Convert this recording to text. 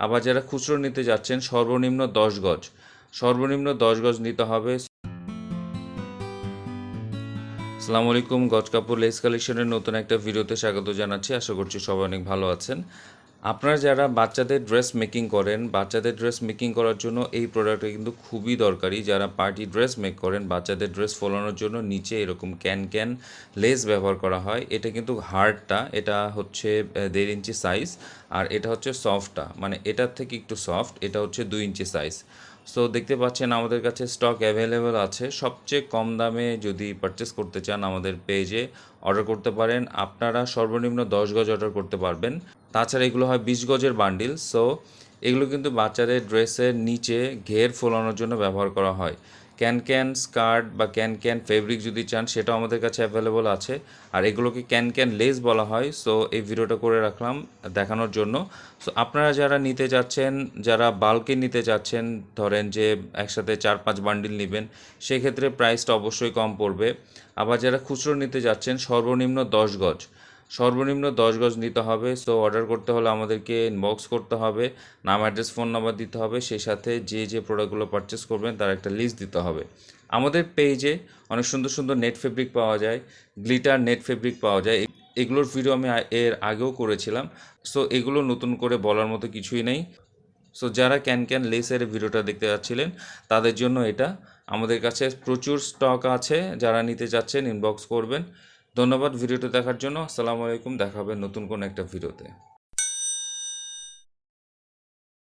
আবার যারা খুচরো নিতে যাচ্ছেন, সর্বনিম্ন দশ গজ। সর্বনিম্ন দশ গজ নিতে হবে। আসসালামু আলাইকুম, গজ কাপুর লেস কালেকশনের নতুন একটা ভিডিওতে স্বাগত জানাচ্ছি। আশা করছি সবাই অনেক ভালো আছেন। আপনারা যারা বাচ্চাদের ড্রেস মেকিং করেন, বাচ্চাদের ড্রেস মেকিং করার জন্য এই প্রোডাক্টটা কিন্তু খুবই দরকারি। যারা পার্টি ড্রেস মেক করেন, বাচ্চাদের ড্রেস ফোলানোর জন্য নিচে এরকম ক্যান ক্যান লেস ব্যবহার করা হয়। এটা কিন্তু হার্ডটা এটা হচ্ছে দেড় ইঞ্চি সাইজ আর এটা হচ্ছে সফটটা মানে এটার থেকে একটু সফট এটা হচ্ছে দুই ইঞ্চি সাইজ সো দেখতে পাচ্ছেন আমাদের কাছে স্টক অ্যাভেলেবেল আছে। সবচেয়ে কম দামে যদি পারচেস করতে চান আমাদের পেজে অর্ডার করতে পারেন। আপনারা সর্বনিম্ন দশ গজ অর্ডার করতে পারবেন। তাছাড়া এগুলো হয় বিশ গজের বান্ডিল সো এগুলো কিন্তু বাচ্চাদের ড্রেসের নিচে ঘের ফোলানোর জন্য ব্যবহার করা হয়। ক্যান ক্যান স্কার্ট বা ক্যান ক্যান ফেব্রিক যদি চান, সেটাও আমাদের কাছে অ্যাভেলেবল আছে। আর এগুলোকে ক্যান ক্যান লেস বলা হয় সো এই ভিডিওটা করে রাখলাম দেখানোর জন্য। সো আপনারা যারা নিতে যাচ্ছেন, যারা বাল্কে নিতে যাচ্ছেন, ধরেন যে একসাথে চার পাঁচ বান্ডিল নেবেন, সেক্ষেত্রে প্রাইসটা অবশ্যই কম পড়বে। আবার যারা খুচরো নিতে যাচ্ছেন, সর্বনিম্ন দশ গজ। সর্বনিম্ন দশ গজ নিতে হবে। সো অর্ডার করতে হলে আমাদেরকে ইনবক্স করতে হবে, নাম অ্যাড্রেস ফোন নাম্বার দিতে হবে, সেই সাথে যে যে প্রোডাক্টগুলো পারচেস করবেন তার একটা লিস্ট দিতে হবে। আমাদের পেজে অনেক সুন্দর সুন্দর নেট ফেব্রিক পাওয়া যায় গ্লিটার নেট ফেব্রিক পাওয়া যায়। এগুলোর ভিডিও আমি এর আগেও করেছিলাম। সো এগুলো নতুন করে বলার মতো কিছুই নেই। সো যারা ক্যান ক্যান লেসের ভিডিওটা দেখতে যাচ্ছিলেন, তাদের জন্য এটা। আমাদের কাছে প্রচুর স্টক আছে, যারা নিতে চাচ্ছেন ইনবক্স করবেন। ধন্যবাদ ভিডিওটা দেখার জন্য। আসসালামু আলাইকুম দেখা হবে নতুন কোনো একটা ভিডিওতে।